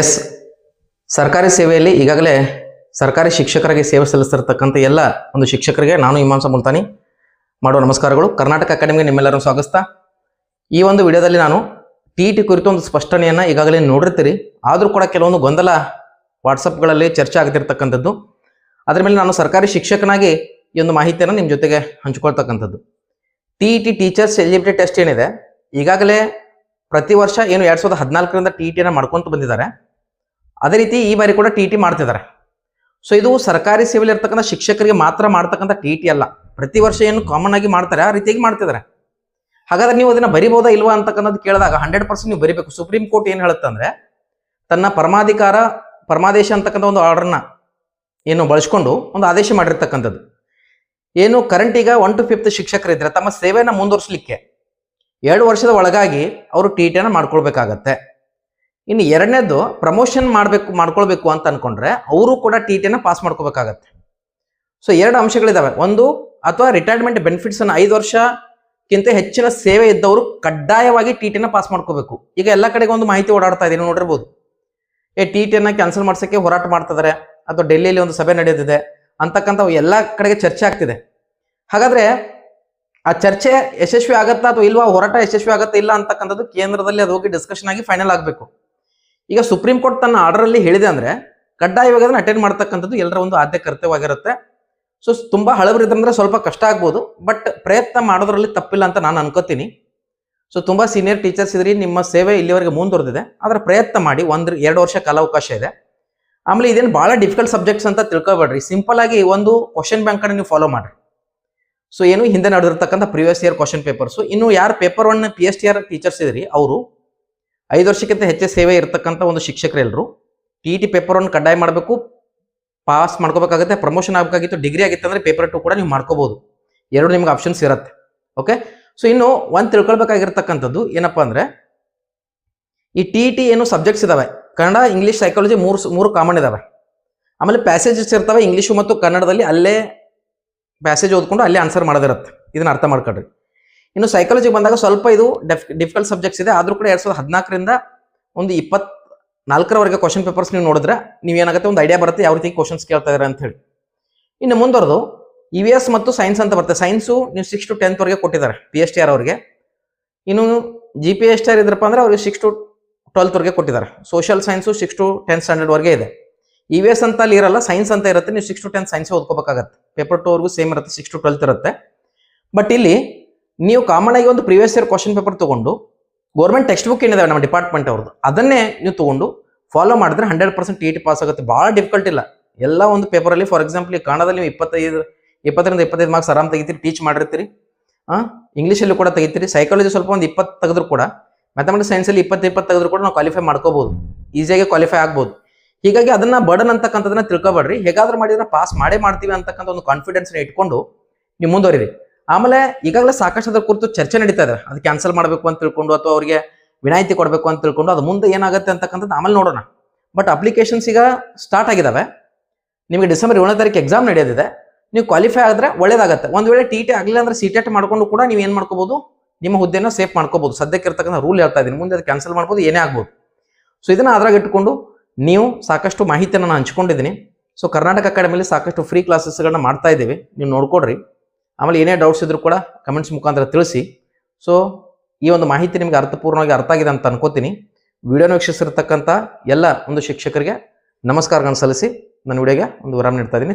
S, ಸರ್ಕಾರಿ ಸೇವೆಯಲ್ಲಿ ಈಗಾಗಲೇ ಸರ್ಕಾರಿ ಶಿಕ್ಷಕರಿಗೆ ಸೇವೆ ಸಲ್ಲಿಸ್ತಿರ್ತಕ್ಕಂಥ ಎಲ್ಲ ಒಂದು ಶಿಕ್ಷಕರಿಗೆ ನಾನು ಇಮಾಂಸ ಮುಲ್ತಾನಿ ಮಾಡುವ ನಮಸ್ಕಾರಗಳು. ಕರ್ನಾಟಕ ಅಕಾಡೆಮಿಗೆ ನಿಮ್ಮೆಲ್ಲರನ್ನು ಸ್ವಾಗತ. ಈ ಒಂದು ವಿಡಿಯೋದಲ್ಲಿ ನಾನು ಟಿ ಟಿ ಕುರಿತು ಒಂದು ಸ್ಪಷ್ಟನೆಯನ್ನು ಈಗಾಗಲೇ ನೋಡಿರ್ತೀರಿ. ಆದರೂ ಕೂಡ ಕೆಲವೊಂದು ಗೊಂದಲ ವಾಟ್ಸಪ್ಗಳಲ್ಲಿ ಚರ್ಚೆ ಆಗ್ತಿರ್ತಕ್ಕಂಥದ್ದು. ಅದರ ಮೇಲೆ ನಾನು ಸರ್ಕಾರಿ ಶಿಕ್ಷಕನಾಗಿ ಈ ಒಂದು ಮಾಹಿತಿಯನ್ನು ನಿಮ್ಮ ಜೊತೆಗೆ ಹಂಚಿಕೊಳ್ತಕ್ಕಂಥದ್ದು. T E T teachers eligibility test ಏನಿದೆ? ಈಗಾಗಲೇ ಪ್ರತಿ ವರ್ಷ ಏನು ಎರಡು ಸಾವಿರದ ಹದಿನಾಲ್ಕರಿಂದ ಟಿ ಟಿನ ಮಾಡ್ಕೊತ ಬಂದಿದ್ದಾರೆ. ಅದೇ ರೀತಿ ಈ ಬಾರಿ ಕೂಡ ಟಿ ಟಿ ಮಾಡ್ತಿದ್ದಾರೆ. ಸೊ ಇದು ಸರ್ಕಾರಿ ಸೇವೆಯಲ್ಲಿ ಇರ್ತಕ್ಕಂಥ ಶಿಕ್ಷಕರಿಗೆ ಮಾತ್ರ ಮಾಡ್ತಕ್ಕಂಥ ಟಿ ಟಿ ಅಲ್ಲ. ಪ್ರತಿ ವರ್ಷ ಏನು ಕಾಮನ್ ಆಗಿ ಮಾಡ್ತಾರೆ, ಆ ರೀತಿಯಾಗಿ ಮಾಡ್ತಿದ್ದಾರೆ. ಹಾಗಾದ್ರೆ ನೀವು ಅದನ್ನ ಬರಿಬೋದಾ ಇಲ್ವಾ ಅಂತಕ್ಕಂಥದ್ದು ಕೇಳಿದಾಗ ಹಂಡ್ರೆಡ್ ಪರ್ಸೆಂಟ್ ನೀವು ಬರಿಬೇಕು. ಸುಪ್ರೀಂ ಕೋರ್ಟ್ ಏನು ಹೇಳುತ್ತಂದ್ರೆ ತನ್ನ ಪರಮಾಧಿಕಾರ, ಪರಮಾದೇಶ ಅಂತಕ್ಕಂಥ ಒಂದು ಆರ್ಡರ್ನ ಏನು ಬಳಸ್ಕೊಂಡು ಒಂದು ಆದೇಶ ಮಾಡಿರ್ತಕ್ಕಂಥದ್ದು. ಏನು ಕರೆಂಟ್ ಈಗ ಒನ್ ಟು ಫಿಫ್ತ್ ಶಿಕ್ಷಕರಿದ್ರೆ ತಮ್ಮ ಸೇವೆಯನ್ನು ಮುಂದುವರಿಸಲಿಕ್ಕೆ ಎರಡು ವರ್ಷದ ಒಳಗಾಗಿ ಅವರು ಟಿ ಟಿಯನ್ನು ಮಾಡ್ಕೊಳ್ಬೇಕಾಗತ್ತೆ. ಇನ್ನು ಎರಡನೇದು ಪ್ರಮೋಷನ್ ಮಾಡಬೇಕು, ಮಾಡ್ಕೊಳ್ಬೇಕು ಅಂತ ಅನ್ಕೊಂಡ್ರೆ ಅವರು ಕೂಡ ಟಿ ಟಿಯನ್ನು ಪಾಸ್ ಮಾಡ್ಕೋಬೇಕಾಗತ್ತೆ ಸೊ ಎರಡು ಅಂಶಗಳಿದ್ದಾವೆ ಒಂದು, ಅಥವಾ ರಿಟೈರ್ಮೆಂಟ್ ಬೆನಿಫಿಟ್ಸನ್ನು ಐದು ವರ್ಷಕ್ಕಿಂತ ಹೆಚ್ಚಿನ ಸೇವೆ ಇದ್ದವರು ಕಡ್ಡಾಯವಾಗಿ ಟಿ ಟಿನ ಪಾಸ್ ಮಾಡ್ಕೋಬೇಕು ಈಗ ಎಲ್ಲ ಕಡೆಗೆ ಒಂದು ಮಾಹಿತಿ ಓಡಾಡ್ತಾ ಇದೆ ನೋಡಿರ್ಬೋದು. ಏ ಟಿ ಟಿಯನ್ನು ಕ್ಯಾನ್ಸಲ್ ಮಾಡ್ಸೋಕ್ಕೆ ಹೋರಾಟ ಮಾಡ್ತಿದ್ದಾರೆ ಅಥವಾ ಡೆಲ್ಲಿಯಲ್ಲಿ ಒಂದು ಸಭೆ ನಡೆಯುತ್ತಿದೆ ಅಂತಕ್ಕಂಥ ಎಲ್ಲ ಕಡೆಗೆ ಚರ್ಚೆ ಆಗ್ತಿದೆ. ಹಾಗಾದ್ರೆ ಆ ಚರ್ಚೆ ಯಶಸ್ವಿ ಆಗತ್ತಾ ಅಥವಾ ಇಲ್ವಾ, ಹೋರಾಟ ಯಶಸ್ವಿ ಆಗತ್ತಾ ಇಲ್ಲ ಅಂತಕ್ಕಂಥದ್ದು ಕೇಂದ್ರದಲ್ಲಿ ಅದು ಹೋಗಿ ಡಿಸ್ಕಷನ್ ಆಗಿ ಫೈನಲ್ ಆಗಬೇಕು. ಈಗ ಸುಪ್ರೀಂ ಕೋರ್ಟ್ ತನ್ನ ಆರ್ಡರ್ ಅಲ್ಲಿ ಹೇಳಿದೆ ಅಂದ್ರೆ ಕಡ್ಡಾಯವಾಗಿ ಅದನ್ನ ಅಟೆಂಡ್ ಮಾಡ್ತಕ್ಕಂಥದ್ದು ಎಲ್ಲರ ಒಂದು ಆದ್ಯ ಕರ್ತವ್ಯವಾಗಿರುತ್ತೆ. ಸೊ ತುಂಬಾ ಹಳಬರಿದ್ರಂದ್ರೆ ಸ್ವಲ್ಪ ಕಷ್ಟ ಆಗ್ಬೋದು ಬಟ್ ಪ್ರಯತ್ನ ಮಾಡೋದ್ರಲ್ಲಿ ತಪ್ಪಿಲ್ಲ ಅಂತ ನಾನು ಅನ್ಕೋತೀನಿ. ಸೊ ತುಂಬಾ ಸೀನಿಯರ್ ಟೀಚರ್ಸ್ ಇದ್ರಿ, ನಿಮ್ಮ ಸೇವೆ ಇಲ್ಲಿವರೆಗೆ ಮುಂದುವರೆದಿದೆ. ಅದರ ಪ್ರಯತ್ನ ಮಾಡಿ, ಒಂದ್ ಎರಡು ವರ್ಷ ಕಾಲಾವಕಾಶ ಇದೆ. ಆಮೇಲೆ ಇದೇನು ಬಹಳ ಡಿಫಿಕಲ್ಟ್ ಸಬ್ಜೆಕ್ಟ್ಸ್ ಅಂತ ತಿಳ್ಕೊಬೇಡ್ರಿ. ಸಿಂಪಲ್ ಆಗಿ ಒಂದು ಕ್ವಶನ್ ಬ್ಯಾಂಕ್ ನೀವು ಫಾಲೋ ಮಾಡ್ರಿ. ಸೊ ಏನು ಹಿಂದೆ ನಡೆದಿರ್ತಕ್ಕಂಥ ಪ್ರಿವಿಯಸ್ ಇಯರ್ ಕ್ವಶನ್ ಪೇಪರ್ಸ್ ಇನ್ನು ಯಾರು paper one P S T R teachers ಇದ್ರಿ, ಅವರು ಐದು ವರ್ಷಕ್ಕಿಂತ ಹೆಚ್ಚು ಸೇವೆ ಇರತಕ್ಕಂಥ ಒಂದು ಶಿಕ್ಷಕರೆಲ್ಲರೂ T E T paper one ಕಡ್ಡಾಯ ಮಾಡಬೇಕು ಪಾಸ್ ಮಾಡ್ಕೋಬೇಕಾಗುತ್ತೆ ಪ್ರಮೋಷನ್ ಆಗಬೇಕಾಗಿತ್ತು ಡಿಗ್ರಿ ಆಗಿತ್ತು ಅಂದರೆ ಪೇಪರ್ ಟು ಕೂಡ ನೀವು ಮಾಡ್ಕೋಬಹುದು ಎರಡು ನಿಮ್ಗೆ ಆಪ್ಷನ್ಸ್ ಇರುತ್ತೆ. ಓಕೆ ಸೊ ಇನ್ನು ಒಂದು ತಿಳ್ಕೊಳ್ಬೇಕಾಗಿರ್ತಕ್ಕಂಥದ್ದು ಏನಪ್ಪ ಅಂದರೆ, ಈ ಟಿ ಟಿ ಏನು ಸಬ್ಜೆಕ್ಟ್ಸ್ ಇದಾವೆ. ಕನ್ನಡ ಇಂಗ್ಲೀಷ್ ಸೈಕಾಲಜಿ ಮೂರು ಮೂರು ಕಾಮನ್ ಇದಾವೆ. ಆಮೇಲೆ ಪ್ಯಾಸೇಜಸ್ ಇರ್ತವೆ ಇಂಗ್ಲೀಷು ಮತ್ತು ಕನ್ನಡದಲ್ಲಿ ಅಲ್ಲೇ ಪ್ಯಾಸೇಜ್ ಓದ್ಕೊಂಡು ಅಲ್ಲಿ ಆನ್ಸರ್ ಮಾಡೋದಿರುತ್ತೆ. ಇದನ್ನ ಅರ್ಥ ಮಾಡ್ಕೊಳ್ರಿ. ಇನ್ನು ಸೈಕಾಲಜಿ ಬಂದಾಗ ಸ್ವಲ್ಪ ಇದು ಡೆಫ್ ಡಿಫಿಕಲ್ಟ್ ಸಬ್ಜೆಕ್ಟ್ಸ್ ಇದೆ. ಆದರೂ ಕೂಡ ಎರಡು ಸಾವಿರದ ಹದಿನಾಲ್ಕರಿಂದ ಒಂದು ಇಪ್ಪತ್ ನಾಲ್ಕರವರೆಗೆ ಕ್ವಶನ್ ಪೇಪರ್ಸ್ ನೀವು ನೋಡಿದ್ರೆ ನೀವು ಏನಾಗುತ್ತೆ ಒಂದು ಐಡಿಯಾ ಬರುತ್ತೆ, ಯಾವ ರೀತಿ ಕ್ವಶನ್ಸ್ ಕೇಳ್ತಾ ಇದ್ದಾರೆ ಅಂತ ಹೇಳಿ ಇನ್ನು ಮುಂದುವರೆದು ಇ ವಿ ಎಸ್ ಮತ್ತು ಸೈನ್ಸ್ ಅಂತ ಬರುತ್ತೆ. ಸೈನ್ಸು ನೀವು ಸಿಕ್ಸ್ ಟು ಟೆಂತ್ ವರೆಗೆ ಕೊಟ್ಟಿದ್ದಾರೆ ಪಿ ಎಚ್ ಟಿ ಆರ್ ಅವರಿಗೆ. ಇನ್ನು G P H T R ಇದ್ರಪ್ಪ ಅಂದ್ರೆ ಅವ್ರಿಗೆ ಸಿಕ್ಸ್ ಟು ಟ್ವೆಲ್ತ್ ವರೆಗೆ ಕೊಟ್ಟಿದ್ದಾರೆ. Social science six to tenth standard ವರೆಗೆ ಇದೆ. ಇ ವಿ ಎಸ್ ಅಂತ ಅಲ್ಲಿ ಇರಲ್ಲ ಸೈನ್ಸ್ ಅಂತ ಇರುತ್ತೆ, ನೀವು ಸಿಕ್ಸ್ ಟು ಟೆನ್ ಸೈನ್ಸ್ ಓದ್ಕೋಬೇಕಾಗತ್ತೆ. ಪೇಪರ್ ಟು ಅವ್ರಿಗೂ ಸೇಮ್ ಇರುತ್ತೆ ಸಿಕ್ಸ್ ಟು ಟ್ವೆಲ್ತ್ ಇರುತ್ತೆ. ಬಟ್ ಇಲ್ಲಿ ನೀವು ಕಾಮನ್ ಆಗಿ ಒಂದು ಪ್ರೀವಿಯಸ್ ಇಯರ್ ಕ್ವಶನ್ ಪೇಪರ್ ತಗೊಂಡು ಗೌರ್ಮೆಂಟ್ ಟೆಕ್ಸ್ಟ್ ಬುಕ್ ಏನಿದೆ ನಮ್ಮ ಡಿಪಾರ್ಟ್ಮೆಂಟ್ ಅವ್ರದ್ದು ಅದನ್ನೇ ನೀವು ತಗೊಂಡು ಫಾಲೋ ಮಾಡಿದ್ರೆ ಹಂಡ್ರೆಡ್ ಪರ್ಸೆಂಟ್ ಟಿ ಪಾಸ್ ಆಗುತ್ತೆ. ಭಾಳ ಡಿಫಿಕಲ್ಟ್ ಇಲ್ಲ. ಎಲ್ಲ ಒಂದು ಪೇಪರಲ್ಲಿ ಫಾರ್ ಎಕ್ಸಾಂಪಲ್ ಈ ಕನ್ನಡದಲ್ಲಿ ನೀವು ಇಪ್ಪತ್ತೈದು, ಇಪ್ಪತ್ತರಿಂದ ಇಪ್ಪತ್ತೈದು ಮಾರ್ಕ್ಸ್ ಆರಾಮ್ ತೆಗಿತೀರಿ ಟೀಚ್ ಮಾಡಿರ್ತೀರಿ. ಹಾಂ ಇಂಗ್ಲೀಷಲ್ಲಿ ಕೂಡ ತೆಗಿತೀರಿ. ಸೈಕಾಲಜಿ ಸ್ವಲ್ಪ ಒಂದು ಇಪ್ಪತ್ತು ತೆಗೆದ್ರು ಕೂಡ ಮ್ಯಾಥಮೆಟಿಕ್ಸ್ ಸೈನ್ಸಲ್ಲಿ ಇಪ್ಪತ್ತು ಇಪ್ಪತ್ತು ತೆಗೆದ್ರು ಕೂಡ ನಾವು ಕ್ವಾಲಿಫೈ ಮಾಡ್ಕೋಬಹುದು ಈಸಿಯಾಗಿ ಕ್ವಾಲಿಫೈ ಆಗ್ಬೋದು. ಹೀಗಾಗಿ ಅದನ್ನ ಬರ್ಡನ್ ಅಂತಕ್ಕಂಥದನ್ನ ತಿಳ್ಕೊಬೇಡ್ರಿ. ಹೇಗಾದ್ರೂ ಮಾಡಿದ್ರೆ ಪಾಸ್ ಮಾಡೇ ಮಾಡ್ತೀವಿ ಅಂತಕ್ಕಂಥ ಒಂದು ಕಾನ್ಫಿಡೆನ್ಸ್ ಇಟ್ಕೊಂಡು ನೀವು ಮುಂದುವರಿರಿ ಆಮೇಲೆ ಈಗಾಗಲೇ ಸಾಕಷ್ಟು ಅದ್ರ ಕುರಿತು ಚರ್ಚೆ ನಡೀತಾ ಇದೆ. ಅದು ಕ್ಯಾನ್ಸಲ್ ಮಾಡಬೇಕು ಅಂತ ತಿಳ್ಕೊಂಡು ಅಥವಾ ಅವರಿಗೆ ವಿನಾಯಿತಿ ಕೊಡಬೇಕು ಅಂತ ತಿಳ್ಕೊಂಡು ಅದು ಮುಂದೆ ಏನಾಗುತ್ತೆ ಅಂತಕ್ಕಂಥದ್ದು ಆಮೇಲೆ ನೋಡೋಣ. ಬಟ್ ಅಪ್ಲಿಕೇಶನ್ಸ್ ಈಗ ಸ್ಟಾರ್ಟ್ ಆಗಿದಾವೆ. ನಿಮಗೆ ಡಿಸೆಂಬರ್ ಏಳನೇ ತಾರೀಕು ಎಕ್ಸಾಮ್ ನಡೆಯೋದಿದೆ. ನೀವು ಕ್ವಾಲಿಫೈ ಆದರೆ ಒಳ್ಳೇದಾಗುತ್ತೆ. ಒಂದು ವೇಳೆ ಟಿ ಟಿ ಆಗಲಿಲ್ಲ ಅಂದ್ರೆ ಸಿ ಟೆಟ್ ಮಾಡಿಕೊಂಡು ಕೂಡ ನೀವು ಏನು ಮಾಡ್ಕೋಬೋದು? ನಿಮ್ಮ ಹುದ್ದೆನ ಸೇಫ್ ಮಾಡ್ಕೋಬೋದು. ಸದ್ಯಕ್ಕೆ ಇರ್ತಕ್ಕಂಥ ರೂಲ್ ಹೇಳ್ತಾ ಇದ್ದೀನಿ ಮುಂದೆ ಅದು ಕ್ಯಾನ್ಸಲ್ ಮಾಡ್ಬೋದು, ಏನೇ ಆಗ್ಬೋದು. ಸೊ ಇದನ್ನು ಅದ್ರಾಗ ಇಟ್ಕೊಂಡು ನೀವು ಸಾಕಷ್ಟು ಮಾಹಿತಿಯನ್ನು ನಾನು ಹಂಚ್ಕೊಂಡಿದ್ದೀನಿ. ಸೊ ಕರ್ನಾಟಕ ಅಕಾಡೆಮಿಯಲ್ಲಿ ಸಾಕಷ್ಟು ಫ್ರೀ ಕ್ಲಾಸಸ್ಗಳನ್ನ ಮಾಡ್ತಾ ಇದ್ದೀವಿ. ನೀವು ನೋಡ್ಕೊಡ್ರಿ. ಆಮೇಲೆ ಏನೇ ಡೌಟ್ಸ್ ಇದ್ದರೂ ಕೂಡ ಕಮೆಂಟ್ಸ್ ಮುಖಾಂತರ ತಿಳಿಸಿ. ಸೊ ಈ ಒಂದು ಮಾಹಿತಿ ನಿಮಗೆ ಅರ್ಥಪೂರ್ಣವಾಗಿ ಅರ್ಥ ಆಗಿದೆ ಅಂತ ಅನ್ಕೋತೀನಿ. ವಿಡಿಯೋನ ವೀಕ್ಷಿಸಿರ್ತಕ್ಕಂಥ ಎಲ್ಲ ಒಂದು ಶಿಕ್ಷಕರಿಗೆ ನಮಸ್ಕಾರಗಳನ್ನು ಸಲ್ಲಿಸಿ. ನನ್ನ ವಿಡಿಯೋಗೆ ಒಂದು ವಿರಾಮ ನೀಡ್ತಾ ಇದ್ದೀನಿ.